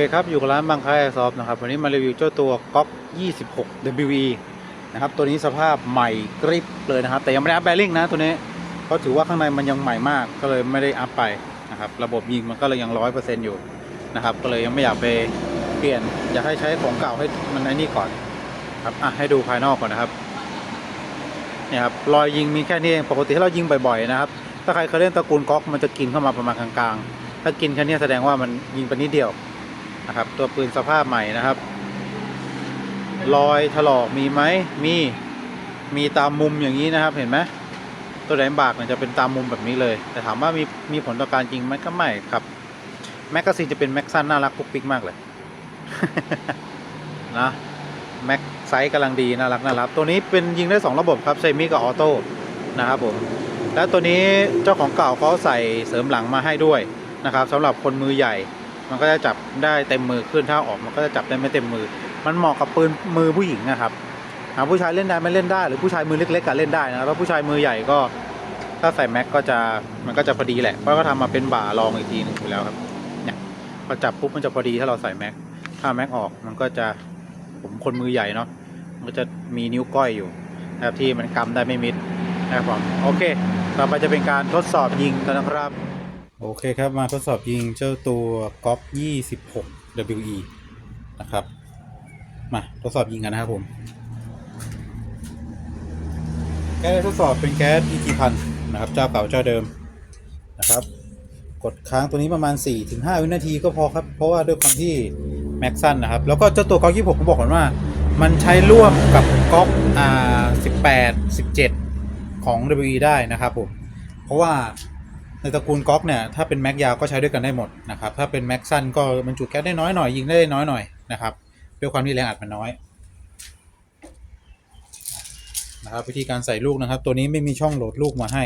เคครับ อยู่กับร้านบางค้าแอร์ซอฟนะครับ วันนี้มารีวิวเจ้าตัวก๊อก 26 WE นะครับ ตัวนี้สภาพใหม่กริบเลยนะครับ แต่ยังไม่ได้อัพแบริ่งนะตัวนี้เพราะถือว่าข้างในมันยังใหม่มาก ก็เลยไม่ได้อัพไปนะครับ ระบบยิงมันก็เลยยังร้อยเปอร์เซ็นต์อยู่นะครับ ก็เลยยังไม่อยากไปเปลี่ยน อยากให้ใช้ของเก่าให้มันไอ้นี่ก่อนครับ อะ ให้ดูภายนอกก่อนนะครับ เนี่ยครับ รอยยิงมีแค่นี้เอง ปกติถ้าเรายิงบ่อยๆนะครับ ถ้าใครเคยเล่นตระกูลก๊อกมันจะกินเข้ามาประมาณกลางๆ ถ้ากินแค่นี้แสดงว่ามันยิงไปนิดเดียว นะครับ ตัวปืนสภาพใหม่นะครับ รอยถลอกมีไหมมีมีตามมุมอย่างนี้นะครับ เห็นไหมตัวแหลมบากเนี่ยจะเป็นตามมุมแบบนี้เลย แต่ถามว่ามีมีผลต่อการยิงไหมก็ไม่ครับ แมกกาซีนจะเป็นแม็กซันน่ารักปุ๊กปิ๊กมากเลยนะแม็กไซส์กำลังดีน่ารักน่ารักตัวนี้เป็นยิงได้ 2 ระบบครับเซมิกับออโต้นะครับผมแล้วตัวนี้เจ้าของเก่าเขาใส่เสริมหลังมาให้ด้วยนะครับสำหรับคนมือใหญ่ มันก็จะจับได้เต็มมือขึ้นถ้าออกมันก็จะจับได้ไม่เต็มมือ มันเหมาะกับปืนมือผู้หญิงนะครับหาผู้ชายเล่นได้ไม่เล่นได้ หรือผู้ชายมือเล็กๆก็เล่นได้นะแล้วผู้ชายมือใหญ่ก็ถ้าใส่แม็กก็จะมันก็จะพอดีแหละเพราะก็ทำมาเป็นบ่ารองอีกทีหนึงอยู่แล้วครับเนี่ยพอจับปุ๊บมันจะพอดีถ้าเราใส่แม็กถ้าแม็กออกมันก็จะผมคนมือใหญ่เนาะมันจะมีนิ้วก้อยอยู่นะครับที่มันกำได้ไม่มิดนะครับผมโอเค ต่อไปจะเป็นการทดสอบยิงกันนะครับ โอเคครับมาทดสอบยิงเจ้าตัวก๊อก26 WE นะครับ มาทดสอบยิงกันนะครับผม แก๊สทดสอบเป็นแก๊ส ET พันนะครับ เจ้าเก่าเจ้าเดิมนะครับ กดค้างตัวนี้ประมาณ 4-5 วินาทีก็พอครับ เพราะว่าด้วยความที่แม็กซันนะครับ แล้วก็เจ้าตัวก๊อก26ผมบอกก่อนว่า มันใช้ร่วมกับก๊อกอ่า18 17 ของ WE ได้นะครับผม เพราะว่า ในตระกูลก๊อกเนี่ยถ้าเป็นแม็กยาวก็ใช้ด้วยกันได้หมดนะครับถ้าเป็นแม็กสั้นก็บรรจุแก๊สได้น้อยหน่อยยิงได้น้อยหน่อยนะครับด้วยความที่แรงอัดมันน้อยนะครับวิธีการใส่ลูกนะครับ ตัวนี้ไม่มีช่องโหลดลูกมาให้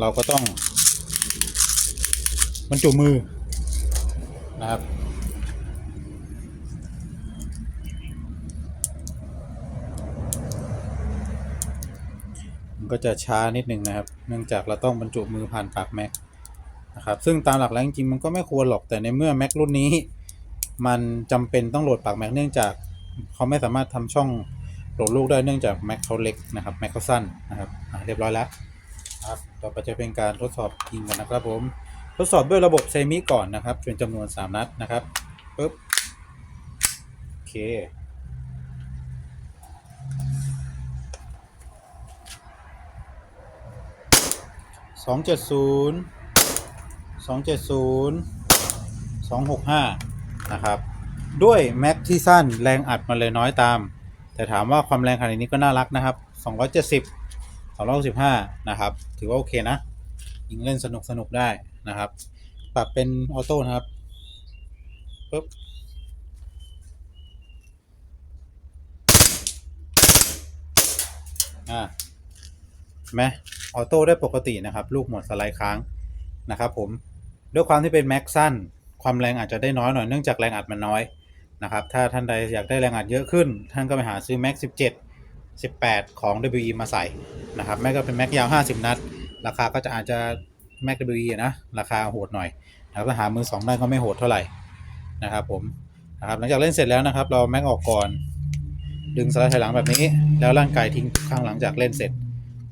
เราก็ต้องบรรจุมือนะครับ มันก็จะช้านิดหนึ่งนะครับ เนื่องจากเราต้องบรรจุมือผ่านปากแม็กนะครับ ซึ่งตามหลักแล้วจริงๆมันก็ไม่ควรหรอกแต่ในเมื่อแม็กรุ่นนี้ มันจำเป็นต้องโหลดปากแม็กเนื่องจากเขาไม่สามารถทำช่องโหลดลูกได้เนื่องจากแม็กเขาเล็กนะครับแม็กเขาสั้นนะครับเรียบร้อยแล้วครับต่อไปจะเป็นการทดสอบยิงกันนะครับผมทดสอบด้วยระบบเซมิก่อนนะครับเป็นจำนวน 3 นัดนะครับปึ๊บโอเค สองเจ็ดศูนย์สองเจ็ดศูนย์สองหกห้านะครับ ด้วยแม็กที่สั้นแรงอัดมันเลยน้อยตาม แต่ถามว่าความแรงขนาดนี้ก็น่ารักนะครับสองร้อยเจ็ดสิบสองร้อยสิบห้านะครับ ถือว่าโอเคนะ ยิงเล่นสนุกสนุกได้นะครับ ปรับเป็นออโต้นะครับปึ๊บอ่า ไหมออโต้ได้ปกตินะครับ ลูกหมดสไลด์ค้างนะครับผมด้วยความที่เป็นแม็กสั้น ความแรงอาจจะได้น้อยหน่อยเนื่องจากแรงอัดมันน้อยนะครับ ถ้าท่านใดอยากได้แรงอัดเยอะขึ้น ท่านก็ไปหาซื้อแม็ก17 18 ของ WE มาใส่นะครับแม็กก็เป็นแม็กยาว 50 นัด ราคาก็จะอาจจะแม็ก WE นะราคาโหดหน่อยนะครับถ้าหามือสองได้ก็ไม่โหดเท่าไหร่นะครับผมนะครับหลังจากเล่นเสร็จแล้วนะครับ เราแม็กออกก่อน ดึงสไลด์ถอยหลังแบบนี้ แล้วร่างกายทิ้งทุกครั้งหลังจากเล่นเสร็จ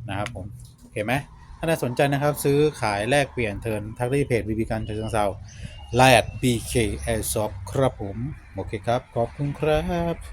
นะครับผมโอเคไหมถ้าใครสนใจนะครับ ซื้อขายแลกเปลี่ยนเทิร์นทักที่เพจบีบีกันเชิงเซาไลน์ BK Airsoft ครับผม โอเคครับ ขอบคุณครับ